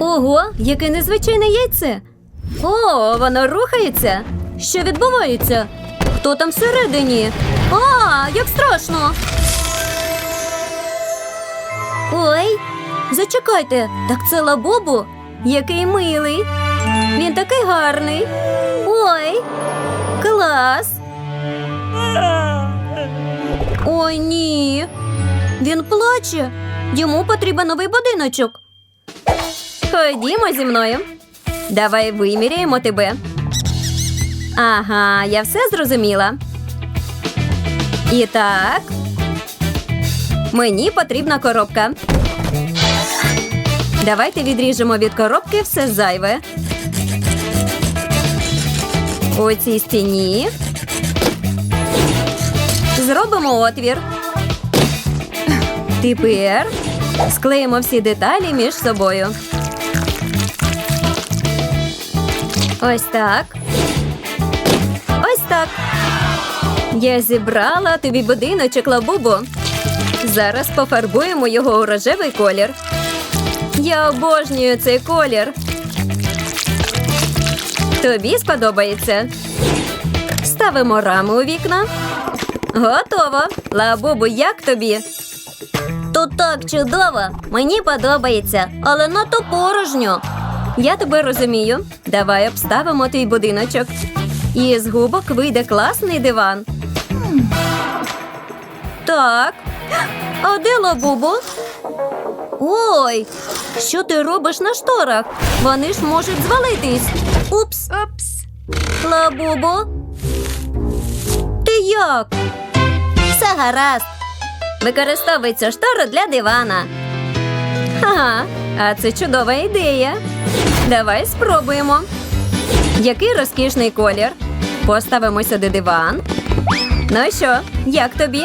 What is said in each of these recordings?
Ого, яке незвичайне яйце. О, воно рухається. Що відбувається? Хто там всередині? А, як страшно. Ой, зачекайте, так це лабубу? Який милий. Він такий гарний. Ой, клас. Ой, ні. Він плаче. Йому потрібен новий будиночок. Ходімо зі мною. Давай виміряємо тебе. Ага, я все зрозуміла. І так. Мені потрібна коробка. Давайте відріжемо від коробки все зайве. У цій стіні. Зробимо отвір. Тепер склеїмо всі деталі між собою. Ось так. Ось так. Я зібрала тобі будиночок лабубу. Зараз пофарбуємо його у рожевий колір. Я обожнюю цей колір. Тобі сподобається. Ставимо рами у вікна. Готово. Лабубу, як тобі? Тут так чудово. Мені подобається, але надто порожньо. Я тебе розумію. Давай обставимо твій будиночок. І з губок вийде класний диван. Так. А де лабубу? Ой, що ти робиш на шторах? Вони ж можуть звалитись. Упс. Oops. Лабубо. Ти як? Все гаразд. Використовуй цю штору для дивана. Ага, а це чудова ідея. Давай спробуємо. Який розкішний колір. Поставимо сюди диван. Ну що, як тобі?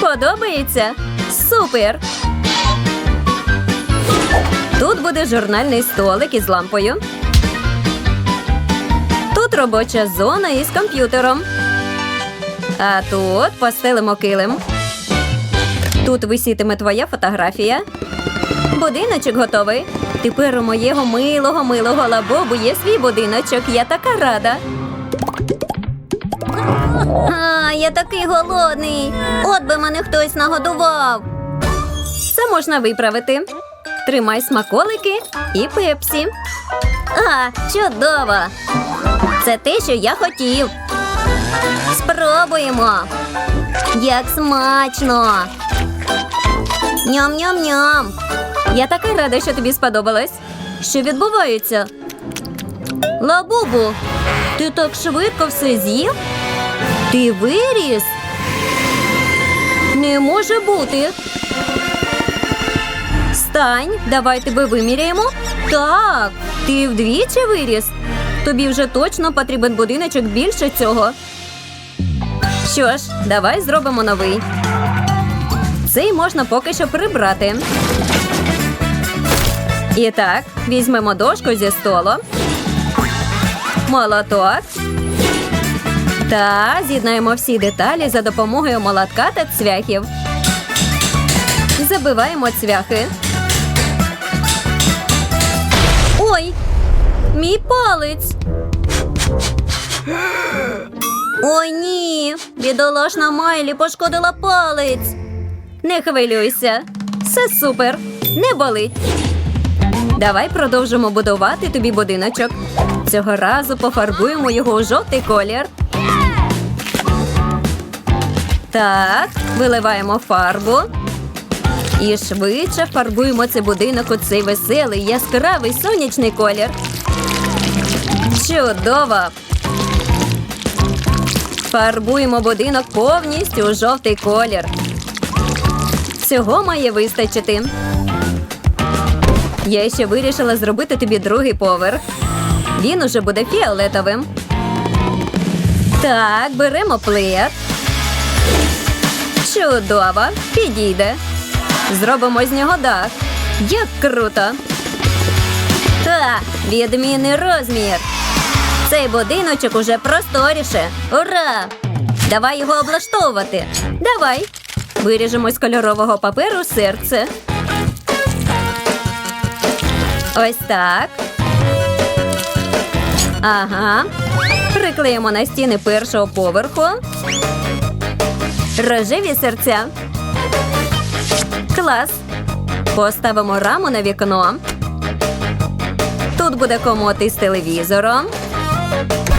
Подобається? Супер! Тут буде журнальний столик із лампою. Тут робоча зона із комп'ютером. А тут постелимо килим. Тут висітиме твоя фотографія. Будиночок готовий. Тепер у моєго милого милого лабобу є свій будиночок. Я така рада. А, я такий голодний. От би мене хтось нагодував. Це можна виправити. Тримай смаколики і пепсі. А, чудово! Це те, що я хотів. Спробуємо. Як смачно. Ням-ням-ням. Я така рада, що тобі сподобалось. Що відбувається? Лабубу, ти так швидко все з'їв? Ти виріс? Не може бути. Стань, давай тебе виміряємо. Так, ти вдвічі виріс. Тобі вже точно потрібен будиночок більше цього. Що ж, давай зробимо новий. Цей можна поки що прибрати. І так, візьмемо дошку зі столу. Молоток. Та з'єднаємо всі деталі за допомогою молотка та цвяхів. Забиваємо цвяхи. Ой, мій палець. Ой, ні, бідолашна Майлі пошкодила палець. Не хвилюйся. Все супер. Не болить. Давай продовжимо будувати тобі будиночок. Цього разу пофарбуємо його у жовтий колір. Так, виливаємо фарбу. І швидше фарбуємо цей будинок у цей веселий, яскравий сонячний колір. Чудово! Фарбуємо будинок повністю у жовтий колір. Цього має вистачити. Я ще вирішила зробити тобі другий поверх. Він уже буде фіолетовим. Так, беремо плед. Чудово, підійде. Зробимо з нього дах. Як круто! Та, відмінний розмір. Цей будиночок уже просторіше. Ура! Давай його облаштовувати. Давай. Виріжемо з кольорового паперу серце. Ось так. Ага. Приклеїмо на стіни першого поверху. Рожеві серця. Клас. Поставимо раму на вікно. Тут буде комод із телевізором.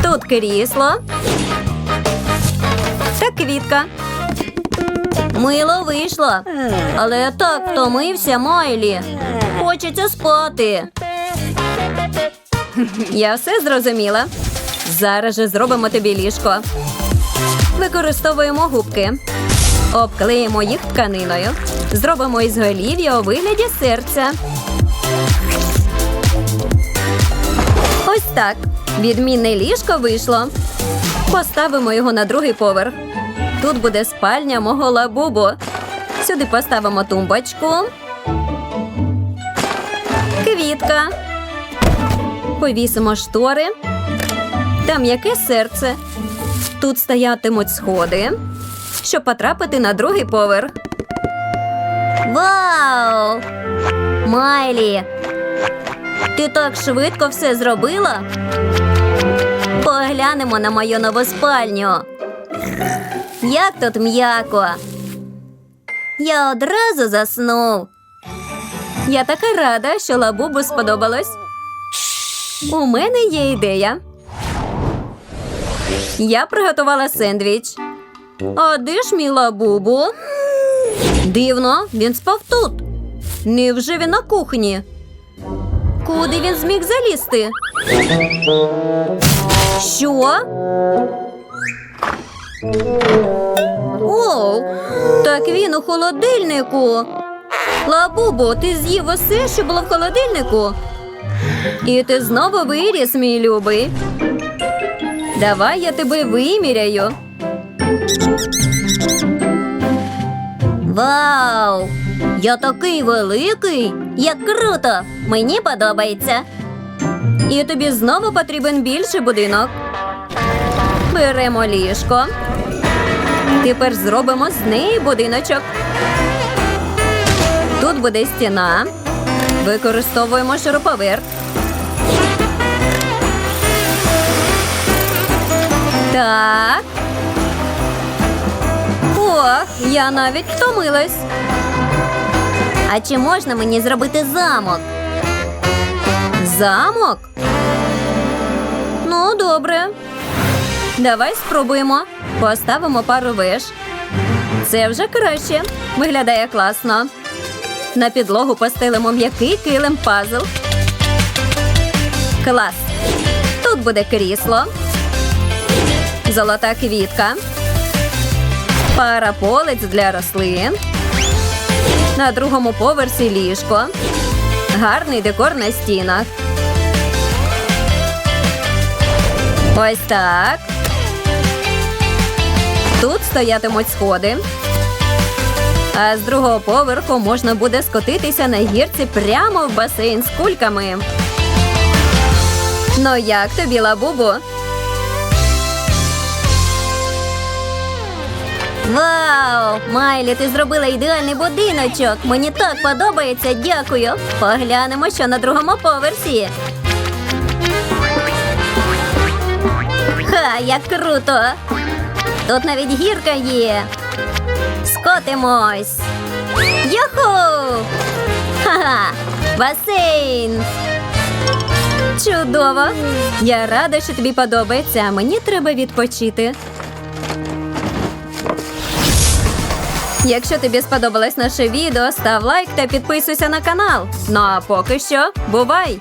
Тут крісло. Та квітка. Мило вийшло. Але я так втомився, Майлі. Хочеться спати. Я все зрозуміла. Зараз же зробимо тобі ліжко. Використовуємо губки. Обклеїмо їх тканиною. Зробимо із голів'я у вигляді серця. Ось так. Відмінне ліжко вийшло. Поставимо його на другий поверх. Тут буде спальня мого лабубу. Сюди поставимо тумбочку. Квітка. Повісимо штори. Там яке серце. Тут стоятимуть сходи, щоб потрапити на другий поверх. Вау! Майлі! Ти так швидко все зробила? Поглянемо на мою нову спальню. Як тут м'яко. Я одразу заснув. Я така рада, що лабубу сподобалось. У мене є ідея. Я приготувала сендвіч. А де ж мій лабубу? Дивно, він спав тут. Невже він на кухні? Куди він зміг залізти? Що? Оу, так він у холодильнику. Лабубо, ти з'їв усе, що було в холодильнику. І ти знову виріс, мій любий. Давай я тебе виміряю. Вау! Я такий великий! Як круто! Мені подобається. І тобі знову потрібен більший будинок. Беремо ліжко. Тепер зробимо з неї будиночок. Тут буде стіна. Використовуємо шуруповерт. Так. Ох, я навіть втомилась. А чи можна мені зробити замок? Замок? Ну, добре. Давай спробуємо. Поставимо пару веж. Це вже краще. Виглядає класно. На підлогу постелимо м'який килим пазл. Клас. Тут буде крісло. Золота квітка. Пара полиць для рослин. На другому поверсі ліжко. Гарний декор на стінах. Ось так. Тут стоятимуть сходи. А з другого поверху можна буде скотитися на гірці прямо в басейн з кульками. Ну як тобі, лабубу? Вау! Майлі, ти зробила ідеальний будиночок. Мені так подобається, дякую. Поглянемо, що на другому поверсі. Ха, як круто! Тут навіть гірка є. Скотимось. Юху! Ха-ха! Басейн! Чудово! Я рада, що тобі подобається, мені треба відпочити. Якщо тобі сподобалось наше відео, став лайк та підписуйся на канал. Ну а поки що, бувай!